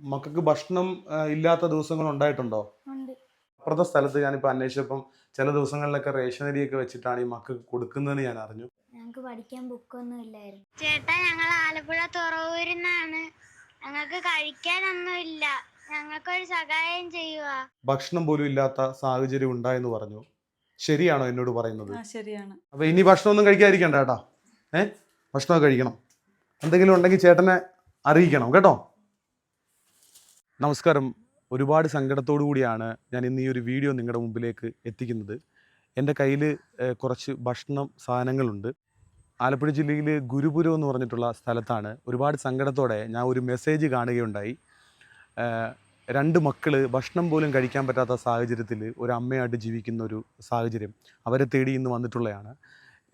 മക്കൾക്ക് ഭക്ഷണം ഇല്ലാത്ത ദിവസങ്ങൾ ഉണ്ടായിട്ടുണ്ടോ? ഉണ്ട്. അപ്പുറത്തെ സ്ഥലത്ത് ഞാനിപ്പോൾ അന്വേഷിച്ചപ്പം ചില ദിവസങ്ങളിലൊക്കെ റേഷനരിയൊക്കെ വെച്ചിട്ടാണ് ഈ മക്കൾക്ക് കൊടുക്കുന്നതെന്ന് ഞാൻ അറിഞ്ഞു. ഞങ്ങൾക്ക് പഠിക്കാൻ ബുക്കൊന്നും ഇല്ലായിരുന്നു. ചേട്ടാ ഞങ്ങൾ ആലപ്പുഴ തുറവൂരിൽ നിന്നാണ് ഞങ്ങൾക്ക് കഴിക്കാനൊന്നുമില്ല ഞങ്ങൾക്കൊരു സഹായം ചെയ്യുക ഭക്ഷണം പോലും ഇല്ലാത്ത സാഹചര്യം ഉണ്ടായെന്ന് പറഞ്ഞു. ശരിയാണോ എന്നോട് പറയുന്നത്? ആ ശരിയാണ്. അപ്പോൾ ഇനി ഭക്ഷണമൊന്നും കഴിക്കാതിരിക്കണ്ട കേട്ടോ. ഏഹ് ഭക്ഷണമൊക്കെ കഴിക്കണം. എന്തെങ്കിലും ഉണ്ടെങ്കിൽ ചേട്ടനെ അറിയിക്കണം കേട്ടോ? നമസ്കാരം. ഒരുപാട് സങ്കടത്തോടു കൂടിയാണ് ഞാൻ ഇന്ന് ഈ ഒരു വീഡിയോ നിങ്ങളുടെ മുമ്പിലേക്ക് എത്തിക്കുന്നത്. എന്റെ കയ്യിൽ കുറച്ച് ഭക്ഷണം സാധനങ്ങളുണ്ട്. ആലപ്പുഴ ജില്ലയിൽ ഗുരുപുരം എന്ന് പറഞ്ഞിട്ടുള്ള സ്ഥലത്താണ് ഒരുപാട് സങ്കടത്തോടെ ഞാൻ ഒരു മെസ്സേജ് കാണുകയുണ്ടായി. രണ്ട് മക്കൾ ഭക്ഷണം പോലും കഴിക്കാൻ പറ്റാത്ത സാഹചര്യത്തിൽ ഒരു അമ്മയായിട്ട് ജീവിക്കുന്ന ഒരു സാഹചര്യം അവരെ തേടി ഇന്ന് വന്നിട്ടുള്ളതാണ്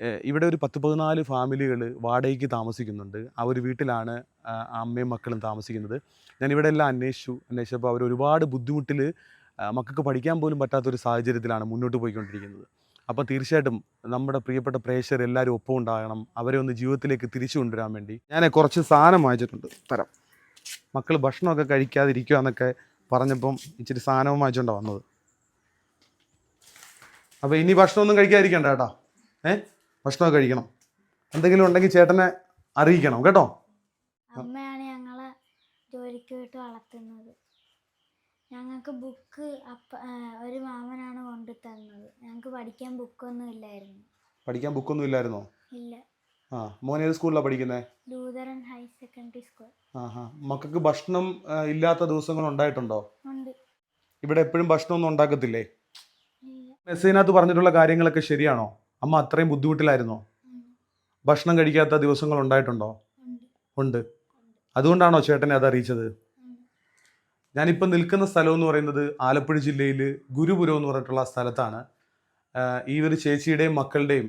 ഇവിടെ ഒരു പത്ത് പതിനാല് ഫാമിലികൾ വാടകയ്ക്ക് താമസിക്കുന്നുണ്ട്. ആ ഒരു വീട്ടിലാണ് അമ്മയും മക്കളും താമസിക്കുന്നത്. ഞാൻ ഇവിടെ എല്ലാം അന്വേഷിച്ചു. അന്വേഷിച്ചപ്പോൾ അവർ ഒരുപാട് ബുദ്ധിമുട്ടിൽ മക്കൾക്ക് പഠിക്കാൻ പോലും പറ്റാത്തൊരു സാഹചര്യത്തിലാണ് മുന്നോട്ട് പോയിക്കൊണ്ടിരിക്കുന്നത്. അപ്പോൾ തീർച്ചയായിട്ടും നമ്മുടെ പ്രിയപ്പെട്ട പ്രേക്ഷകർ എല്ലാവരും ഒപ്പം ഉണ്ടാകണം. അവരെ ഒന്ന് ജീവിതത്തിലേക്ക് തിരിച്ചു കൊണ്ടുവരാൻ വേണ്ടി. ഞാൻ കുറച്ച് സാധനം വാങ്ങിച്ചിട്ടുണ്ട്. തരാം. മക്കൾ ഭക്ഷണമൊക്കെ കഴിക്കാതിരിക്കുക എന്നൊക്കെ പറഞ്ഞപ്പം ഇച്ചിരി സാധനവും വാങ്ങിച്ചുകൊണ്ടാണ് വന്നത്. അപ്പോൾ ഇനി ഭക്ഷണമൊന്നും കഴിക്കാതിരിക്കണ്ട കേട്ടോ. ഏ? ഭക്ഷണമൊക്കെ കഴിക്കണം. എന്തെങ്കിലും ഉണ്ടെങ്കിൽ ചേട്ടനെ അറിയിക്കണം കേട്ടോ? അമ്മയാണ് ഞങ്ങളെ ജോലിക്ക് വിട്ട് വളർത്തുന്നത്. ഞങ്ങൾക്ക് ബുക്ക് ഒരു മാമനാണ് കൊണ്ടു തന്നത്. ഞങ്ങൾക്ക് പഠിക്കാൻ ബുക്കൊന്നും ഇല്ലായിരുന്നു. പഠിക്കാൻ ബുക്കൊന്നും ഇല്ലായിരുന്നോ? ഇല്ല. ആ മോൻ ഏത് സ്കൂളിലാണ് പഠിക്കുന്നത് ലൂതറൻ ഹയർ സെക്കൻഡറി സ്കൂൾ. ആഹാ ഹാ മക്കൾക്ക് ഭക്ഷണം ഇല്ലാത്ത ദിവസങ്ങൾ ഉണ്ടായിട്ടുണ്ടോ? ഉണ്ട്. ഇവിടെ എപ്പോഴും ഭക്ഷണം ഒന്നും ഉണ്ടാക്കത്തില്ലേ മെസ്സേജിനകത്ത് പറഞ്ഞിട്ടുള്ള കാര്യങ്ങളൊക്കെ ശരിയാണോ? അമ്മ അത്രയും ബുദ്ധിമുട്ടിലായിരുന്നോ? ഭക്ഷണം കഴിക്കാത്ത ദിവസങ്ങൾ ഉണ്ടായിട്ടുണ്ടോ? ഉണ്ട്. അതുകൊണ്ടാണോ ചേട്ടനെ അത് അറിയിച്ചത്. ഞാനിപ്പോൾ നിൽക്കുന്ന സ്ഥലം എന്ന് പറയുന്നത് ആലപ്പുഴ ജില്ലയിൽ ഗുരുപുരം എന്ന് പറഞ്ഞിട്ടുള്ള സ്ഥലത്താണ്. ഈ ഒരു ചേച്ചിയുടെയും മക്കളുടെയും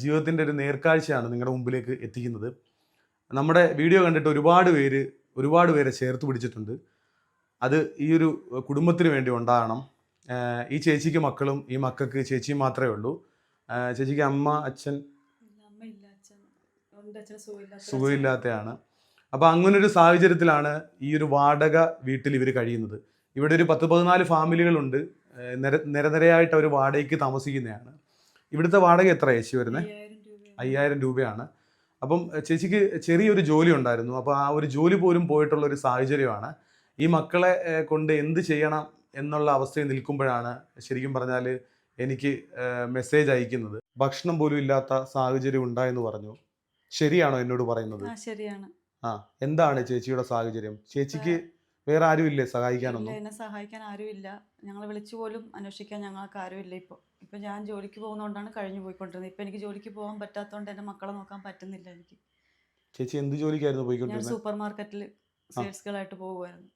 ജീവിതത്തിന്റെ ഒരു നേർക്കാഴ്ചയാണ് നിങ്ങളുടെ മുമ്പിലേക്ക് എത്തിക്കുന്നത്. നമ്മുടെ വീഡിയോ കണ്ടിട്ട് ഒരുപാട് പേര് ഒരുപാട് പേരെ ചേർത്ത് പിടിച്ചിട്ടുണ്ട്. അത് ഈ ഒരു കുടുംബത്തിന് വേണ്ടി ഉണ്ടാകണം. ഈ ചേച്ചിക്ക് മക്കളും ഈ മക്കൾക്ക് ചേച്ചിയും മാത്രമേ ഉള്ളൂ. ചേച്ചിക്ക് അമ്മ അച്ഛൻ? സുഖമില്ലാത്തയാണ്. അപ്പോൾ അങ്ങനൊരു സാഹചര്യത്തിലാണ് ഈ ഒരു വാടക വീട്ടിൽ ഇവർ കഴിയുന്നത്. ഇവിടെ ഒരു പത്ത് പതിനാല് ഫാമിലികളുണ്ട്. നിര നിരനിരയായിട്ട് അവർ വാടകയ്ക്ക് താമസിക്കുന്നതാണ്. ഇവിടുത്തെ വാടക എത്ര ചേച്ചി വരുന്നത് അയ്യായിരം രൂപയാണ്. അപ്പം ചേച്ചിക്ക് ചെറിയൊരു ജോലി ഉണ്ടായിരുന്നു. അപ്പോൾ ആ ഒരു ജോലി പോലും പോയിട്ടുള്ള ഒരു സാഹചര്യമാണ്. ഈ മക്കളെ കൊണ്ട് എന്ത് ചെയ്യണം എന്നുള്ള അവസ്ഥയിൽ നിൽക്കുമ്പോഴാണ് ശരിക്കും പറഞ്ഞാൽ എനിക്ക് മെസ്സേജ് അയക്കുന്നത്. ഭക്ഷണം പോലും ഇല്ലാത്ത സാഹചര്യം ഉണ്ടായെന്ന് പറഞ്ഞു. ശരിയാണോ എന്നോട് പറയുന്നത്? ആ ശരിയാണ്. ആ എന്താണ് ചേച്ചിയുടെ സാഹചര്യം? ചേച്ചിക്ക് വേറെ ആരും ഇല്ലേ സഹായിക്കാനൊന്നും എന്നെ സഹായിക്കാൻ ആരുമില്ല. ഞങ്ങൾ വിളിച്ചു പോലും അന്വേഷിക്കാൻ ഞങ്ങൾക്ക് ആരുമില്ല ഇപ്പോൾ ഇപ്പൊ ഞാൻ ജോലിക്ക് പോകുന്നതുകൊണ്ടാണ് കഴിഞ്ഞു പോയിക്കൊണ്ടിരുന്നത്. ഇപ്പൊ എനിക്ക് ജോലിക്ക് പോകാൻ പറ്റാത്തതുകൊണ്ട് എന്റെ മക്കളെ നോക്കാൻ പറ്റുന്നില്ല എനിക്ക്. ചേച്ചി എന്ത് ജോലിക്കായിരുന്നു പോയിക്കൊണ്ടിരുന്നത് സൂപ്പർ മാർക്കറ്റിൽ സെയിൽസ് ആയിട്ട് പോകുമായിരുന്നു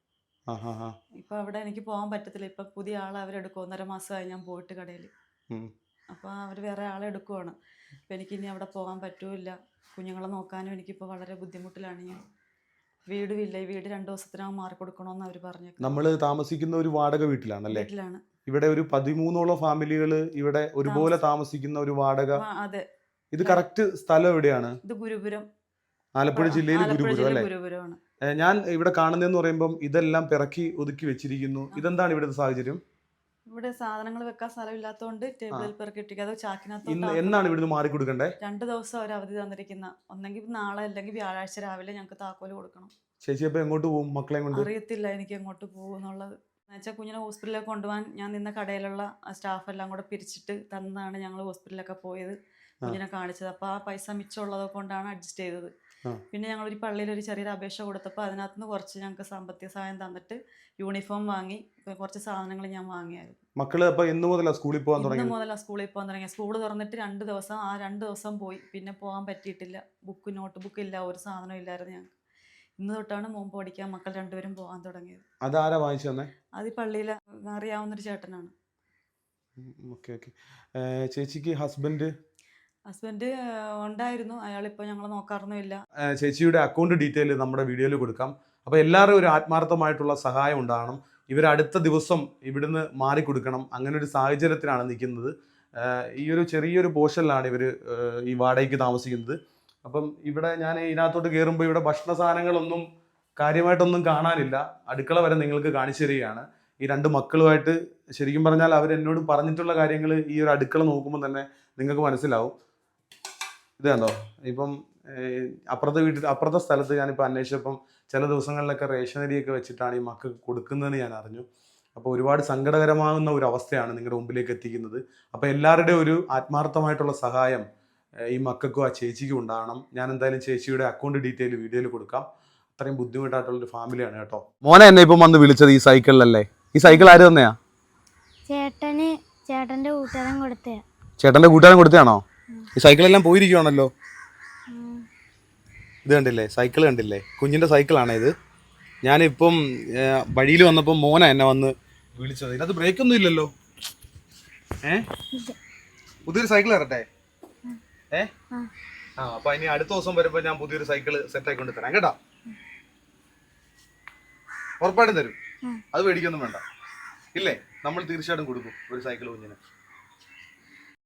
ഇപ്പം അവിടെ എനിക്ക് പോകാൻ പറ്റത്തില്ല. ഇപ്പൊ പുതിയ ആളെ അവരെടുക്കും ഒന്നര മാസമായി ഞാൻ പോയിട്ട് കടയിൽ അപ്പൊ അവർ വേറെ ആളെ എടുക്കുവാണ്. എനിക്ക് ഇനി അവിടെ പോകാൻ പറ്റൂല കുഞ്ഞുങ്ങളെ നോക്കാനും എനിക്കിപ്പോ വളരെ ബുദ്ധിമുട്ടിലാണ് ഞാൻ. വീടുമില്ല ഈ വീട് രണ്ടു ദിവസത്തിനകം മാറി കൊടുക്കണമെന്ന് അവർ പറഞ്ഞു നമ്മൾ താമസിക്കുന്ന ഒരു വാടക വീട്ടിലാണല്ലേ? വീട്ടിലാണ്. ഇവിടെ ഒരു പതിമൂന്നോളം ഫാമിലികൾ ഇവിടെ ഒരുപോലെ താമസിക്കുന്ന ഒരു വാടക. അതെ. ഇത് കറക്റ്റ് സ്ഥലം എവിടെയാണ്? ഇത് ഗുരുപുരം. ആലപ്പുഴ ജില്ലയിൽ ഗുരുപുരം അല്ലേ? ഗുരുപുരമാണ്. ഞാൻ ഇവിടെ കാണുന്നതെന്ന് പറയുമ്പം ഇതെല്ലാം പിറക്കി ഒതുക്കി വെച്ചിരിക്കുന്നു. ഇതെന്താണ് ഇവിടുത്തെ സാഹചര്യം? ഇവിടെ സാധനങ്ങൾ വെക്കാൻ സ്ഥലമില്ലാത്തതുകൊണ്ട് ടേബിളിൽ പെറുക്കിട്ടിരിക്കുക അത് ഇന്ന് ചാക്കിനകത്തോട്ട് എന്നാണ് ഇവിടുന്ന് മാറി കൊടുക്കണ്ടേ? രണ്ട് ദിവസം അവർ അവധി തന്നിരിക്കുന്ന. ഒന്നെങ്കിൽ നാളെ അല്ലെങ്കിൽ വ്യാഴാഴ്ച രാവിലെ ഞങ്ങൾക്ക് താക്കോൽ കൊടുക്കണം. ചേച്ചി അപ്പൊ എങ്ങോട്ട് പോകും മക്കളെ കൊണ്ട്? അറിയത്തില്ല എനിക്ക് എങ്ങോട്ട് പോകും എന്നുള്ളത്. എന്നുവെച്ചാൽ കുഞ്ഞിനെ ഹോസ്പിറ്റലിലേക്ക് കൊണ്ടുപോകാൻ ഞാൻ നിന്ന കടയിലുള്ള സ്റ്റാഫ് എല്ലാം കൂടെ പിരിച്ചിട്ട് തന്നാണ് ഞങ്ങൾ ഹോസ്പിറ്റലിലൊക്കെ പോയത്. കുഞ്ഞിനെ കാണിച്ചത്. അപ്പോൾ ആ പൈസ മിച്ചമുള്ളത് കൊണ്ടാണ് അഡ്ജസ്റ്റ് ചെയ്തത്. പിന്നെ ഞങ്ങൾ ഒരു പള്ളിയിൽ ഒരു ചെറിയൊരു അപേക്ഷ കൊടുത്തപ്പോൾ അതിനകത്ത് നിന്ന് കുറച്ച് ഞങ്ങൾക്ക് സാമ്പത്തിക സഹായം തന്നിട്ട് യൂണിഫോം വാങ്ങി കുറച്ച് സാധനങ്ങൾ ഞാൻ വാങ്ങിയായിരുന്നു. മക്കൾ അപ്പോൾ എന്ന് സ്കൂളിൽ പോകാൻ ഇന്ന് മുതൽ മുതലാണ് സ്കൂളിൽ പോകാൻ തുടങ്ങി സ്കൂൾ തുറന്നിട്ട് രണ്ട് ദിവസം ആ രണ്ട് ദിവസം പോയി. പിന്നെ പോകാൻ പറ്റിയിട്ടില്ല. ബുക്ക് നോട്ട് ബുക്ക് ഇല്ല ഒരു സാധനം ഇല്ലായിരുന്നു ഞങ്ങൾക്ക്. ഇന്ന് തൊട്ടാണ് മുമ്പ് പഠിക്കാൻ മക്കൾ രണ്ടുപേരും പോകാൻ തുടങ്ങിയത്. അതാരാ വാങ്ങിച്ചു തന്നെ? അത് ഈ പള്ളിയിൽ അറിയാവുന്നൊരു ചേട്ടനാണ്. Okay okay. ചേച്ചിക്ക് ഹസ്ബൻഡ്? ഹസ്ബൻഡ് ഉണ്ടായിരുന്നു. അയാൾ അയാളിപ്പോൾ ഞങ്ങൾ നോക്കാറൊന്നുമില്ല ചേച്ചിയുടെ അക്കൗണ്ട് ഡീറ്റെയിൽ നമ്മുടെ വീഡിയോയിൽ കൊടുക്കാം. അപ്പോൾ എല്ലാവരും ഒരു ആത്മാർത്ഥമായിട്ടുള്ള സഹായം ഉണ്ടാകണം. ഇവർ അടുത്ത ദിവസം ഇവിടുന്ന് മാറിക്കൊടുക്കണം. അങ്ങനെ ഒരു സാഹചര്യത്തിലാണ് നിൽക്കുന്നത്. ഈ ഒരു ചെറിയൊരു പോർഷനിലാണ് ഇവർ ഈ വാടകയ്ക്ക് താമസിക്കുന്നത്. അപ്പം ഇവിടെ ഞാൻ ഇതിനകത്തോട്ട് കയറുമ്പോൾ ഇവിടെ ഭക്ഷണ സാധനങ്ങളൊന്നും കാര്യമായിട്ടൊന്നും കാണാനില്ല. അടുക്കള വരെ നിങ്ങൾക്ക് കാണിച്ചു തരികയാണ്. ഈ രണ്ട് മക്കളുമായിട്ട് ശരിക്കും പറഞ്ഞാൽ അവർ എന്നോട് പറഞ്ഞിട്ടുള്ള കാര്യങ്ങൾ ഈ ഒരു അടുക്കള നോക്കുമ്പോൾ തന്നെ നിങ്ങൾക്ക് മനസ്സിലാവും. ഇത് കണ്ടോ? ഇപ്പം അപ്പുറത്തെ വീട്ടിൽ അപ്പുറത്തെ സ്ഥലത്ത് ഞാനിപ്പോൾ അന്വേഷിച്ചപ്പം ചില ദിവസങ്ങളിലൊക്കെ റേഷനരിയൊക്കെ വെച്ചിട്ടാണ് ഈ മക്കൾക്ക് കൊടുക്കുന്നതെന്ന് ഞാൻ അറിഞ്ഞു. അപ്പോൾ ഒരുപാട് സങ്കടകരമാകുന്ന ഒരു അവസ്ഥയാണ് നിങ്ങളുടെ മുമ്പിലേക്ക് എത്തിക്കുന്നത്. അപ്പോൾ എല്ലാവരുടെയും ഒരു ആത്മാർത്ഥമായിട്ടുള്ള സഹായം ഈ മക്കൾക്കും ആ ചേച്ചിക്കും ഉണ്ടാകണം. ഞാൻ എന്തായാലും ചേച്ചിയുടെ അക്കൗണ്ട് ഡീറ്റെയിൽ വീഡിയോയിൽ കൊടുക്കാം. അത്രയും ബുദ്ധിമുട്ടായിട്ടുള്ളൊരു ഫാമിലിയാണ് കേട്ടോ. മോനെ എന്നെ ഇപ്പം വന്ന് വിളിച്ചത് ഈ സൈക്കിളിലല്ലേ ഈ സൈക്കിൾ ആര് തന്നെയാ? ചേട്ടന് ചേട്ടന്റെ കൂട്ടുകാരൻ കൊടുത്തയാ. ചേട്ടന്റെ കൂട്ടുകാരൻ കൊടുത്തതാണോ ഈ സൈക്കിളെല്ലാം പോയിരിക്കുവാണല്ലോ. ഇത് കണ്ടില്ലേ? സൈക്കിൾ കണ്ടില്ലേ? കുഞ്ഞിന്റെ സൈക്കിളാണ് ഇത്. ഞാനിപ്പം വഴിയിൽ വന്നപ്പോൾ മോന എന്നെ വന്ന് വിളിച്ചത്. ഇതിനകത്ത് ബ്രേക്ക് ഒന്നും ഇല്ലല്ലോ. ഏ? പുതിയൊരു സൈക്കിൾ ഇറട്ടെ ഏ? ആ. അപ്പൊ ഇനി അടുത്ത ദിവസം വരുമ്പോ ഞാൻ പുതിയൊരു സൈക്കിൾ സെറ്റ് ആയി കൊണ്ട് തരാം. കേട്ടോ? ഉറപ്പായിട്ടും തരും. അത് മേടിക്കൊന്നും വേണ്ട. ഇല്ലേ? നമ്മൾ തീർച്ചയായിട്ടും കൊടുക്കും ഒരു സൈക്കിൾ കുഞ്ഞിന്.